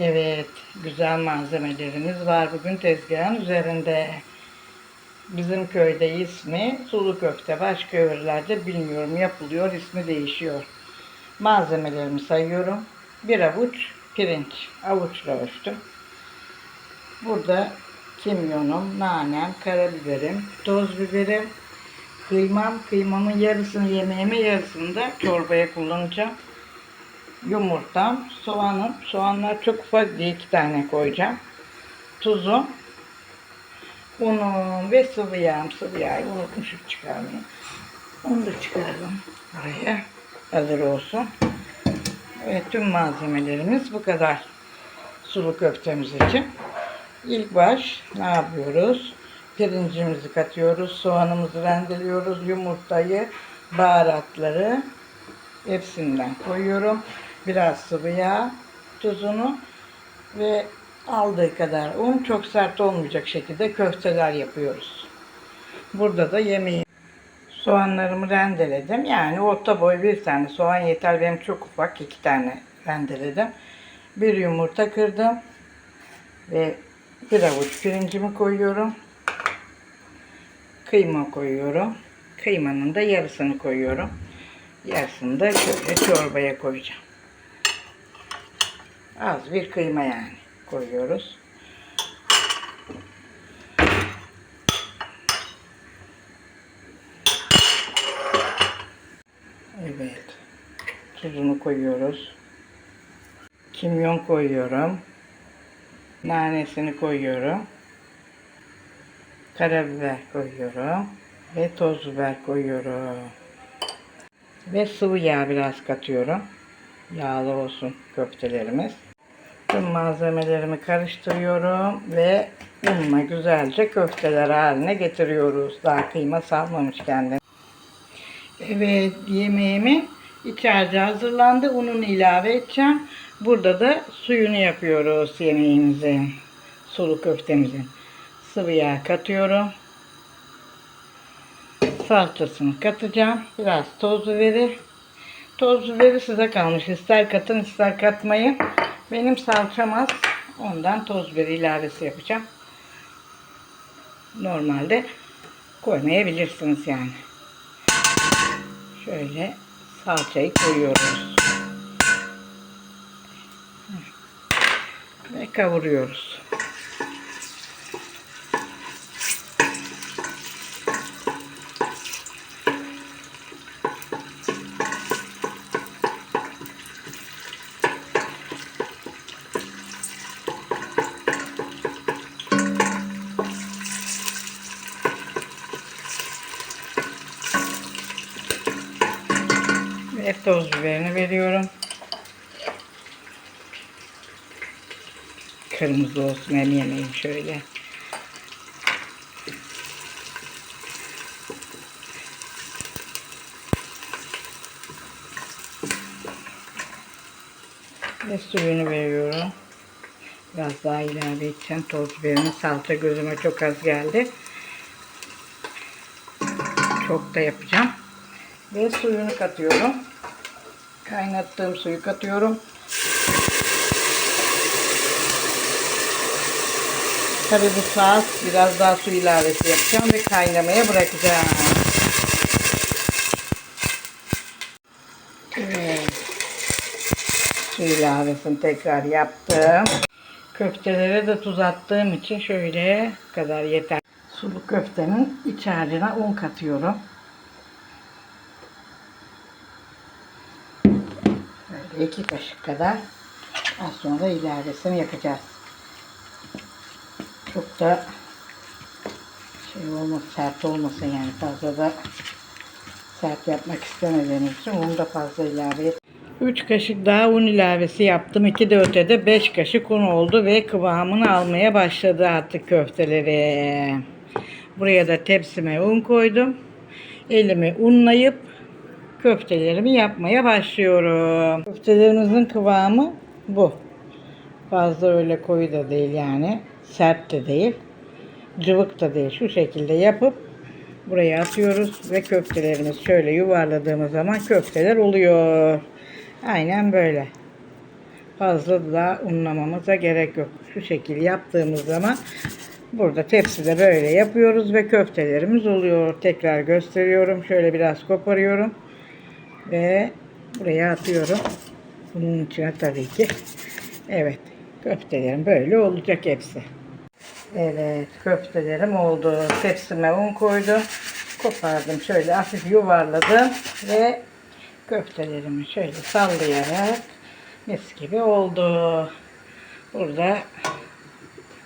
Evet, güzel malzemelerimiz var bugün tezgahın üzerinde. Bizim köyde ismi sulu köfte. Başka yörelerde bilmiyorum yapılıyor, ismi değişiyor. Malzemelerimi sayıyorum. Bir avuç pirinç, avuçla ölçtüm. Burada kimyonum, nanem, karabiberim, toz biberim, kıymam, kıymamın yarısını yemeğime yarısını da çorbaya kullanacağım. Yumurtam, soğanım, soğanlar çok ufak diye iki tane koyacağım. Tuzum, unum ve sıvı yağım. Sıvı yağı unutmuşum çıkarmayı. Onu da çıkaralım buraya. Hazır olsun. Evet tüm malzemelerimiz bu kadar. Sulu köftemiz için. İlk baş ne yapıyoruz? Pirincimizi katıyoruz, soğanımızı rendeliyoruz, yumurtayı, baharatları hepsinden koyuyorum. Biraz sıvı yağ, tuzunu ve aldığı kadar un çok sert olmayacak şekilde köfteler yapıyoruz. Burada da yemeği soğanlarımı rendeledim. Yani orta boy bir tane soğan yeter. Benim çok ufak iki tane rendeledim. Bir yumurta kırdım ve bir avuç pirincimi koyuyorum. Kıyma koyuyorum. Kıymanın da yarısını koyuyorum. Yarısını da şöyle çorbaya koyacağım. Az bir kıyma yani koyuyoruz. Evet. Tuzunu koyuyoruz. Kimyon koyuyorum. Nanesini koyuyorum. Karabiber koyuyorum. Ve toz biber koyuyorum. Ve sıvı yağ biraz katıyorum. Yağlı olsun köftelerimiz. Tüm malzemelerimi karıştırıyorum ve unla güzelce köfteler haline getiriyoruz. Daha kıyma salmamış kendini. Evet yemeğimin iç harcı hazırlandı. Ununu ilave edeceğim. Burada da suyunu yapıyoruz yemeğimizin. Sulu köftemizin. Sıvı yağ katıyorum. Salçasını katacağım. Biraz toz biberi. Toz biberi size kalmış. İster katın ister katmayın. Benim salçam az. Ondan toz biberi ilavesi yapacağım. Normalde koymayabilirsiniz yani. Şöyle salçayı koyuyoruz. Ve kavuruyoruz. Ve toz biberini veriyorum. Kırmızı olsun hem yemeğim şöyle. Ve suyunu veriyorum. Biraz daha ilave edeceğim. Toz biberini salça gözüme çok az geldi. Çok da yapacağım. Ve suyunu katıyorum. Kaynattığım suyu katıyorum. Tabii bu saat biraz daha su ilavesi yapacağım ve kaynamaya bırakacağım. Evet. Su ilavesini tekrar yaptım. Köftelere de tuz attığım için şöyle kadar yeter. Sulu köftenin iç harcına un katıyorum. Böyle iki kaşık kadar. Az sonra ilavesini yapacağız. Çok da şey olmasın, sert olmasın yani fazla da sert yapmak istemediğim için unu da fazla ilave et. 3 kaşık daha un ilavesi yaptım. 2 de ötede 5 kaşık un oldu ve kıvamını almaya başladı artık köfteleri. Buraya da tepsime un koydum. Elimi unlayıp köftelerimi yapmaya başlıyorum. Köftelerimizin kıvamı bu. Fazla öyle koyu da değil yani. Sert de değil. Cıvık da değil. Şu şekilde yapıp buraya atıyoruz ve köftelerimiz şöyle yuvarladığımız zaman köfteler oluyor. Aynen böyle. Fazla da unlamamıza gerek yok. Şu şekilde yaptığımız zaman burada tepside böyle yapıyoruz ve köftelerimiz oluyor. Tekrar gösteriyorum. Şöyle biraz koparıyorum. Ve buraya atıyorum. Bunun içine tabii ki. Evet. Köftelerim böyle olacak hepsi. Evet. Köftelerim oldu. Tepsime un koydum. Kopardım. Şöyle hafif yuvarladım. Ve köftelerimi şöyle sallayarak mis gibi oldu. Burada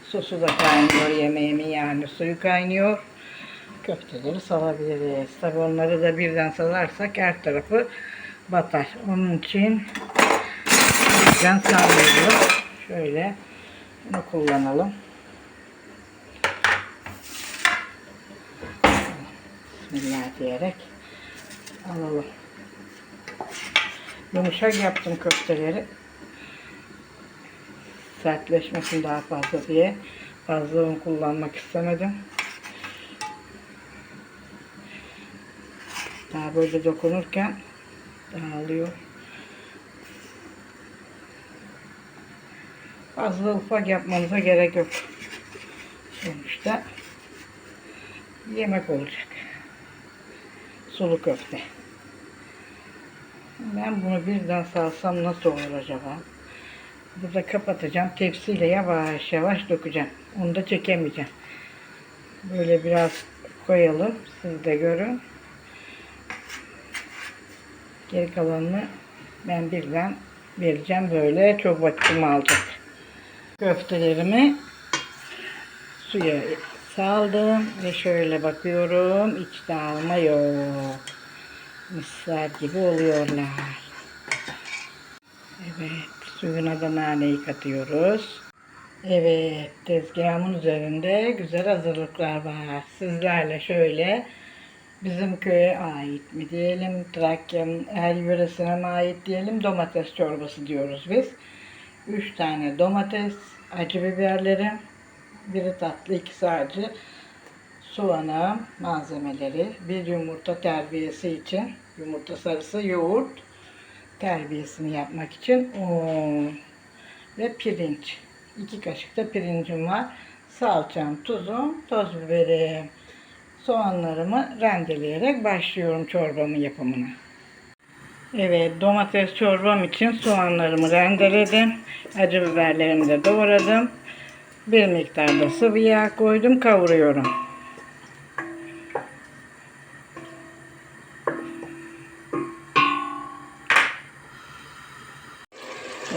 sosu da kaynıyor. Yemeğimin yani suyu kaynıyor. Köfteleri salabiliriz. Tabi onları da birden salarsak her tarafı batar. Onun için birden sallıyoruz. Şöyle bunu kullanalım. Bismillah diyerek alalım. Yumuşak yaptım köfteleri. Sertleşmesin daha fazla diye. Fazla un kullanmak istemedim. Böyle dokunurken dağılıyor. Fazla ufak yapmanıza gerek yok. Sonuçta yemek olacak. Sulu köfte. Ben bunu birden salsam nasıl olur acaba? Burada kapatacağım. Tepsiyle yavaş yavaş dökeceğim. Onu da çekemeyeceğim. Böyle biraz koyalım. Siz de görün. Geri kalanını ben birden vereceğim. Böyle çok vaktim alacak. Köftelerimi suya saldım ve şöyle bakıyorum. İç dağılma yok. Misler gibi oluyorlar. Evet, suyuna da naneyi katıyoruz. Evet, tezgahımın üzerinde güzel hazırlıklar var. Sizlerle şöyle bizim köye ait mi diyelim, Trakya'nın her yöresine mi ait diyelim, domates çorbası diyoruz biz. Üç tane domates, acı biberleri, biri tatlı, ikisi acı, soğanı, malzemeleri, bir yumurta terbiyesi için, yumurta sarısı, yoğurt terbiyesini yapmak için un ve pirinç. İki kaşık da pirincim var. Salçam, tuzum, toz biberim. Soğanlarımı rendeleyerek başlıyorum çorbamın yapımına. Evet, domates çorbam için soğanlarımı rendeledim. Acı biberlerimi de doğradım. Bir miktar da sıvı yağ koydum, kavuruyorum.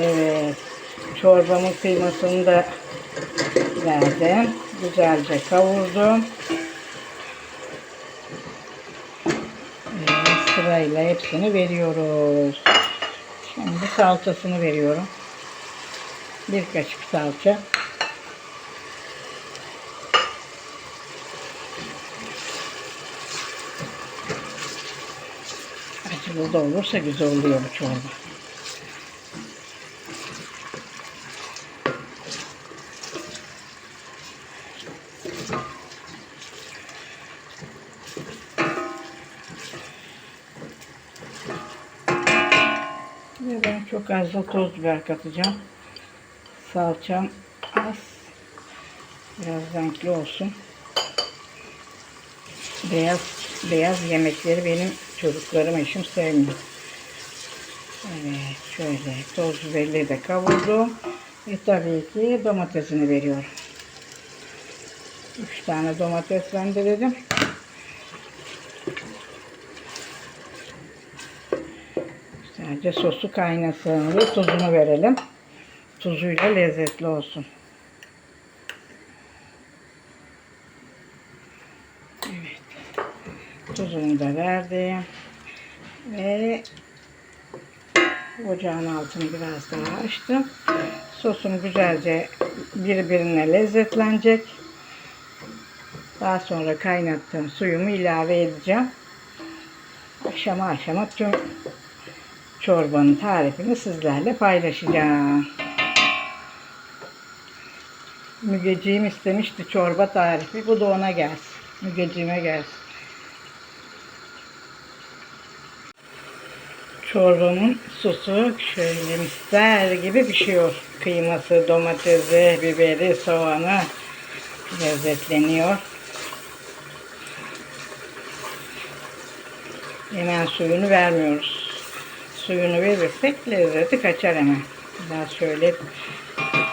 Evet, çorbamın kıymasını da verdim. Güzelce kavurdum. Evet, sırayla hepsini veriyoruz. Şimdi salçasını veriyorum. Bir kaşık salça. Acılı da olursa güzel oluyor bu çorba. Ve ben çok az da toz biber katacağım. Salçam az. Biraz renkli olsun. Beyaz beyaz yemekleri benim çocuklarım eşim sevmiyor. Evet şöyle toz biberleri de kavurdum. Ve tabii ki domatesini veriyorum. 3 tane domates rendeledim. Sadece sosu kaynasın ve tuzunu verelim. Tuzuyla lezzetli olsun. Evet. Tuzunu da verdim. Ve ocağın altını biraz daha açtım. Sosum güzelce birbirine lezzetlenecek. Daha sonra kaynattığım suyumu ilave edeceğim. Aşama aşama tüm çorbanın tarifini sizlerle paylaşacağım. Mügeciğim istemişti çorba tarifi. Bu da ona gelsin. Mügeciğime gelsin. Çorbamın sosu şöyle mister gibi pişiyor. Kıyması, domatesi, biberi, soğanı lezzetleniyor. Hemen suyunu vermiyoruz. Suyunu verirsek lezzeti kaçar hemen. Biraz şöyle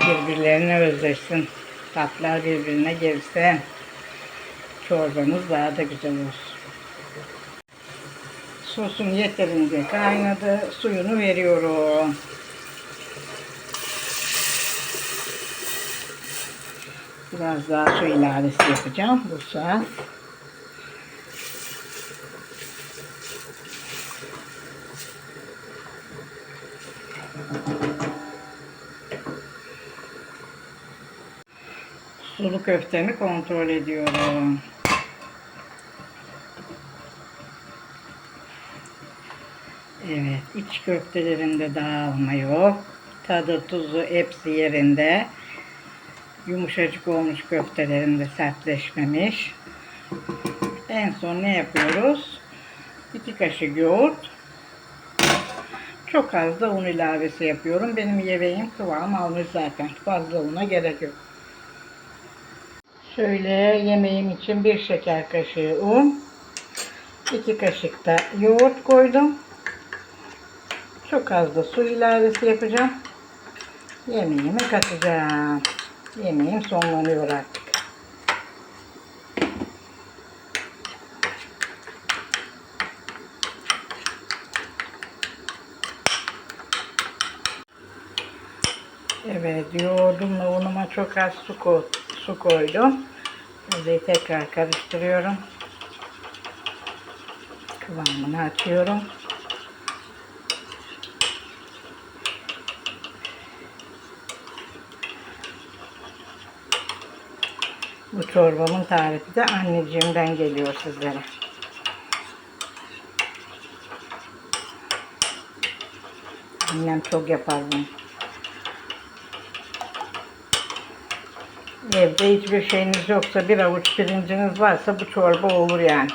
birbirlerine özleşsin. Tatlar birbirine girsin. Çorbamız daha da güzel olsun. Sosum yeterince kaynadı. Suyunu veriyorum. Biraz daha su ilavesi yapacağım bu saat. Sulu köftemi kontrol ediyorum. Evet, iç köftelerinde dağılma yok. Tadı, tuzu hepsi yerinde. Yumuşacık olmuş köftelerinde sertleşmemiş. En son ne yapıyoruz? 2 kaşık yoğurt. Çok az da un ilavesi yapıyorum. Benim yemeğim kıvam almış zaten. Fazla una gerek yok. Şöyle yemeğim için bir şeker kaşığı un. 2 kaşık da yoğurt koydum. Çok az da su ilavesi yapacağım. Yemeğime katacağım. Yemeğim sonlanıyor artık. Evet, yoğurdumla unuma çok az su, ko su koydum. Şimdi tekrar karıştırıyorum. Kıvamını açıyorum. Bu çorbamın tarifi de anneciğimden geliyor sizlere. Annem çok yapar bunu. Evde hiçbir şeyiniz yoksa bir avuç pirinciniz varsa bu çorba olur yani.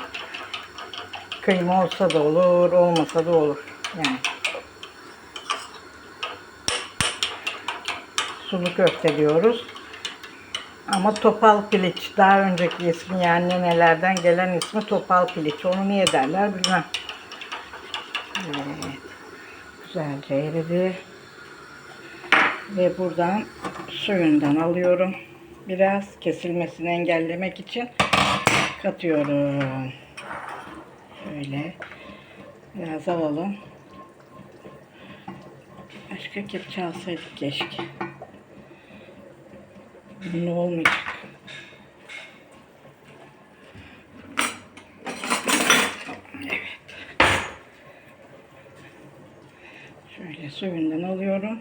Kıyma olsa da olur, olmasa da olur. Yani. Sulu köfte diyoruz. Ama topal piliç. Daha önceki ismi yani nelerden gelen ismi topal piliç. Onu niye derler bilmem. Evet. Güzelce eridi. Ve buradan suyundan alıyorum. Biraz kesilmesini engellemek için katıyorum. Şöyle biraz alalım. Başka kepçe alsaydık keşke. Ne olmayacak. Evet. Şöyle suyundan alıyorum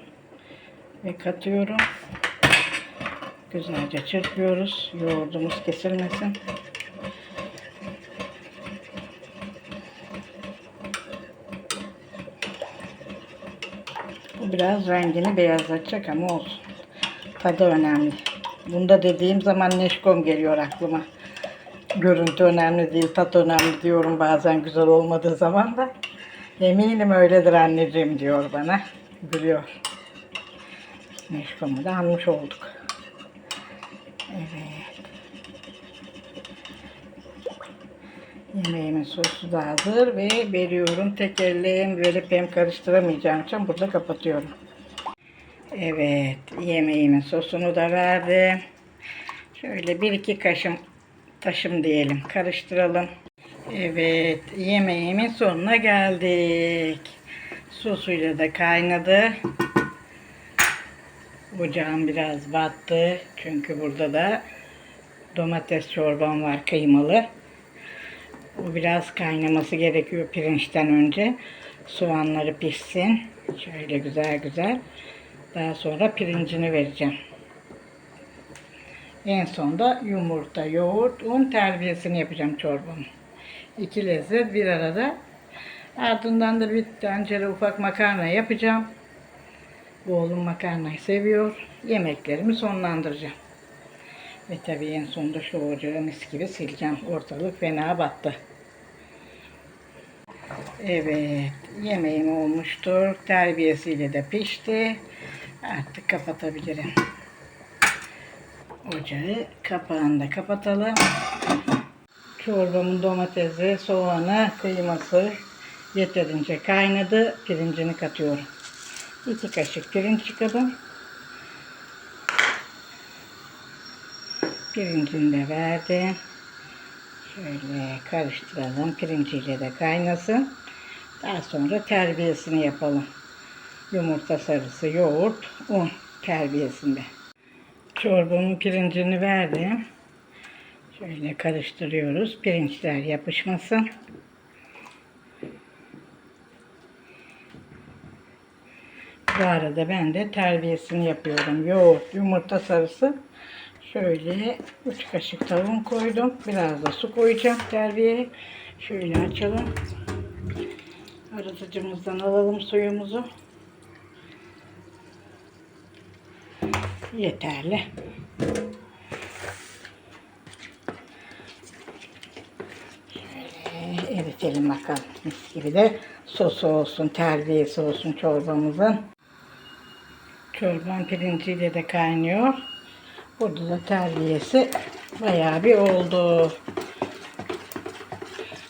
ve katıyorum. Güzelce çırpıyoruz. Yoğurdumuz kesilmesin. Bu biraz rengini beyazlatacak ama olsun. Tadı önemli. Bunda dediğim zaman neşkom geliyor aklıma. Görüntü önemli değil, tat önemli diyorum bazen güzel olmadığı zaman da. Eminim öyledir anneciğim diyor bana. Gülüyor. Neşkomu da almış olduk. Evet. Yemeğimin sosu da hazır ve veriyorum. Tek elle hem verip hem karıştıramayacağım için burada kapatıyorum. Evet, yemeğimin sosunu da verdim. Şöyle bir iki kaşım taşım diyelim. Karıştıralım. Evet, yemeğimin sonuna geldik. Sosuyla da kaynadı. Ocağım biraz battı. Çünkü burada da domates çorbam var kıymalı. O biraz kaynaması gerekiyor pirinçten önce. Soğanları pişsin. Şöyle güzel güzel. Daha sonra pirincini vereceğim. En sonda yumurta, yoğurt, un terbiyesini yapacağım çorbamı. İki lezzet bir arada. Ardından da bir tencere ufak makarna yapacağım. Oğlum makarnayı seviyor. Yemeklerimi sonlandıracağım. Ve tabii en sonunda şu ocağı mis gibi sileceğim. Ortalık fena battı. Evet, yemeğim olmuştur. Terbiyesiyle de pişti. Artık kapatabilirim. Ocağı kapağını da kapatalım. Çorbamın domatesi, soğanı, kıyması yeterince kaynadı. Pirincini katıyorum. 2 kaşık pirinç çıkardım. Pirincini de verdim. Şöyle karıştıralım. Pirinciyle de kaynasın. Daha sonra terbiyesini yapalım. Yumurta sarısı, yoğurt, un terbiyesinde. Çorbamın pirincini verdim. Şöyle karıştırıyoruz. Pirinçler yapışmasın. Bu arada ben de terbiyesini yapıyorum. Yoğurt, yumurta sarısı. Şöyle 3 kaşık tavuğum koydum. Biraz da su koyacağım terbiyeye. Şöyle açalım. Arıtıcımızdan alalım suyumuzu. Yeterli. Şöyle eritelim bakalım. Mis gibi de sosu olsun, terbiyesi olsun çorbamızın. Çorban pirinciyle de kaynıyor. Burada da terbiyesi bayağı bir oldu.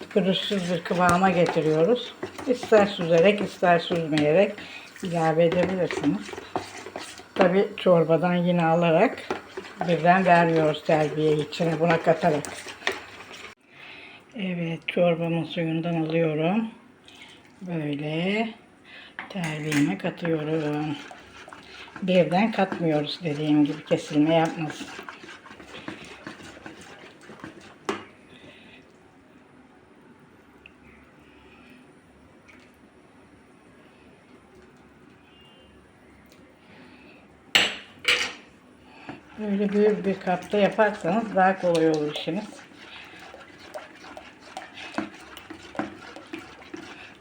Pürüzsüz bir kıvama getiriyoruz. İster süzerek ister süzmeyerek ilave edebilirsiniz. Tabi çorbadan yine alarak birden vermiyoruz terbiye içine buna katarak. Evet çorbamın suyundan alıyorum. Böyle terbiyeme katıyorum. Birden katmıyoruz dediğim gibi kesilme yapmasın. Böyle büyük bir kapta yaparsanız daha kolay olur işiniz.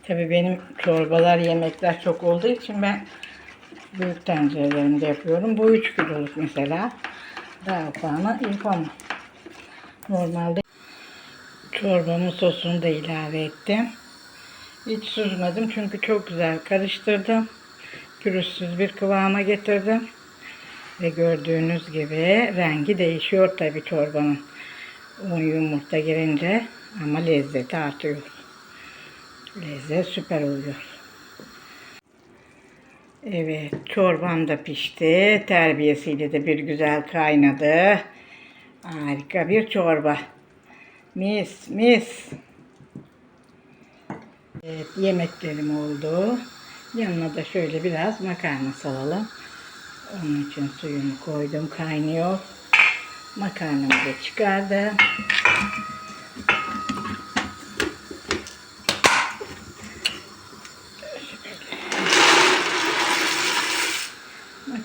Tabii benim çorbalar, yemekler çok olduğu için ben büyük tencerelerimde yapıyorum. Bu 3 kiloluk mesela. Daha ufağına yapamam. Normalde çorbamın sosunu da ilave ettim. Hiç süzmedim çünkü çok güzel karıştırdım. Pürüzsüz bir kıvama getirdim. Ve gördüğünüz gibi rengi değişiyor tabii çorbanın. Un yumurta girince ama lezzeti artıyor. Lezzet süper oluyor. Evet çorbam da pişti. Terbiyesiyle de bir güzel kaynadı. Harika bir çorba. Mis mis. Evet yemeklerim oldu. Yanına da şöyle biraz makarna salalım. Onun için suyunu koydum kaynıyor. Makarnamı da çıkardım.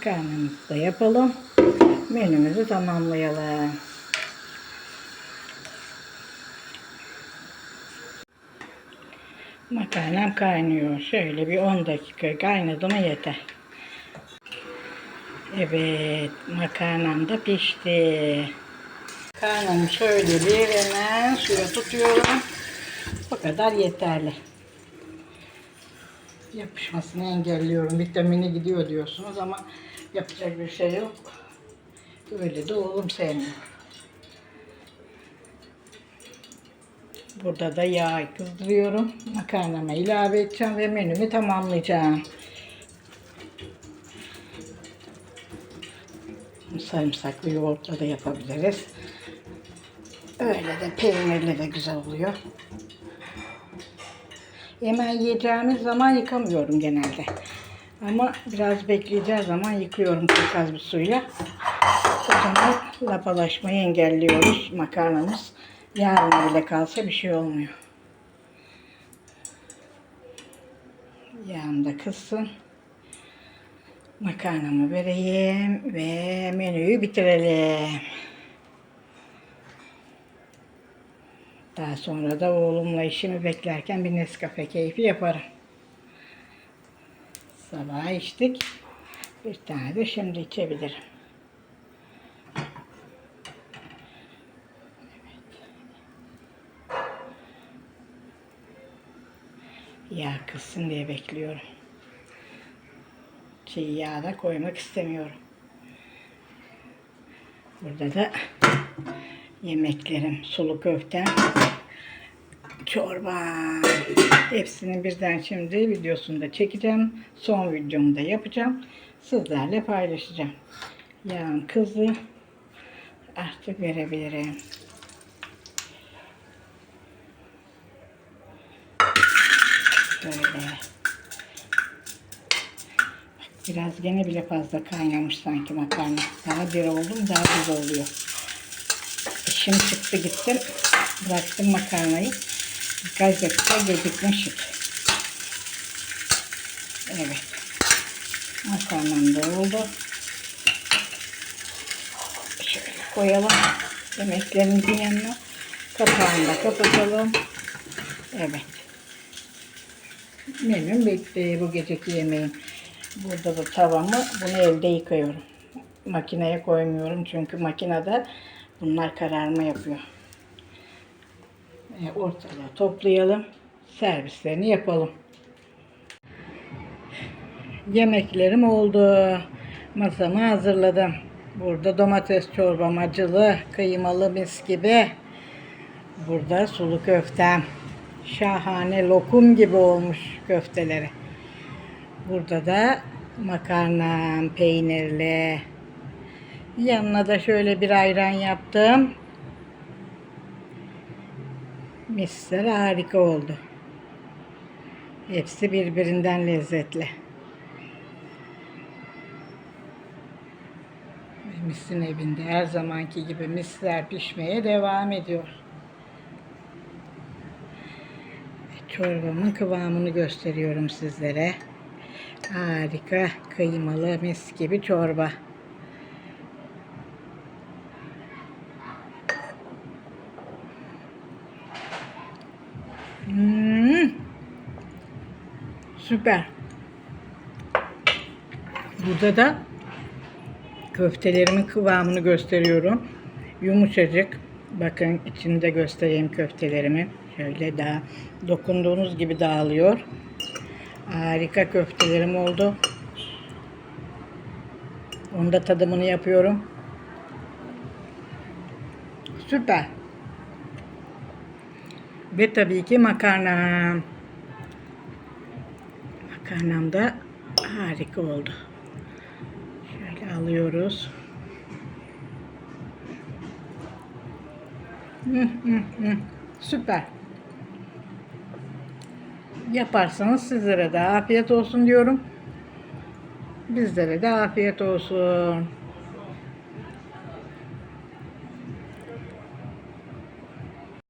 Makarnamızı da yapalım. Menümüzü tamamlayalım. Makarnam kaynıyor. Şöyle bir 10 dakika kaynadı mı yeter. Evet, makarnam da pişti. Makarnamı şöyle bir hemen suya tutuyorum. Bu kadar yeterli. Yapışmasını engelliyorum. Vitamini gidiyor diyorsunuz ama yapacak bir şey yok. Öyle de oğlum sevmiyor. Burada da yağ kızdırıyorum. Makarnama ilave edeceğim ve menümü tamamlayacağım. Sarımsaklı yoğurtla da yapabiliriz. Öyle de peynirli de güzel oluyor. Hemen yiyeceğimiz zaman yıkamıyorum genelde. Ama biraz bekleyeceği zaman yıkıyorum çok az bir suyla. O zaman lapalaşmayı engelliyoruz makarnamız. Yarın bile kalsa bir şey olmuyor. Yağım da kızsın. Makarnamı vereyim ve menüyü bitirelim. Daha sonra da oğlumla işimi beklerken bir Nescafe keyfi yaparım. Sabah içtik. Bir tane de şimdi içebilirim. Yağ kızsın diye bekliyorum. Çiğ yağ da koymak istemiyorum. Burada da yemeklerim. Sulu köftem, çorba. Hepsini birden şimdi videosunda çekeceğim. Son videomu da yapacağım. Sizlerle paylaşacağım. Yağım kızı artık verebilirim. Böyle. Biraz gene bile fazla kaynamış sanki makarna. Daha bir oldum daha güzel oluyor. İşim çıktı gittim. Bıraktım makarnayı. Dakika gecikmişik. Evet. Makarnam da oldu. Şöyle koyalım. Yemeklerimizin yanına. Kapağını da kapatalım. Evet. Menüm bitti bu geceki yemeğim. Burada da tavamı bunu elde yıkıyorum. Makineye koymuyorum çünkü makinede bunlar kararma yapıyor. E, ortalığı toplayalım. Servislerini yapalım. Yemeklerim oldu. Masamı hazırladım. Burada domates çorbam acılı, kıymalı mis gibi. Burada sulu köftem. Şahane lokum gibi olmuş köfteleri. Burada da makarnam peynirli. Yanına da şöyle bir ayran yaptım. Misler harika oldu. Hepsi birbirinden lezzetli. Misin evinde her zamanki gibi misler pişmeye devam ediyor. Çorbamın kıvamını gösteriyorum sizlere. Harika kıymalı mis gibi çorba. Süper. Burada da köftelerimin kıvamını gösteriyorum. Yumuşacık. Bakın içinde göstereyim köftelerimi. Şöyle daha dokunduğunuz gibi dağılıyor. Harika köftelerim oldu. Onda tadımını yapıyorum. Süper. Ve tabii ki makarna. Makarnam da harika oldu. Şöyle alıyoruz. Süper. Yaparsanız sizlere de afiyet olsun diyorum. Bizlere de afiyet olsun.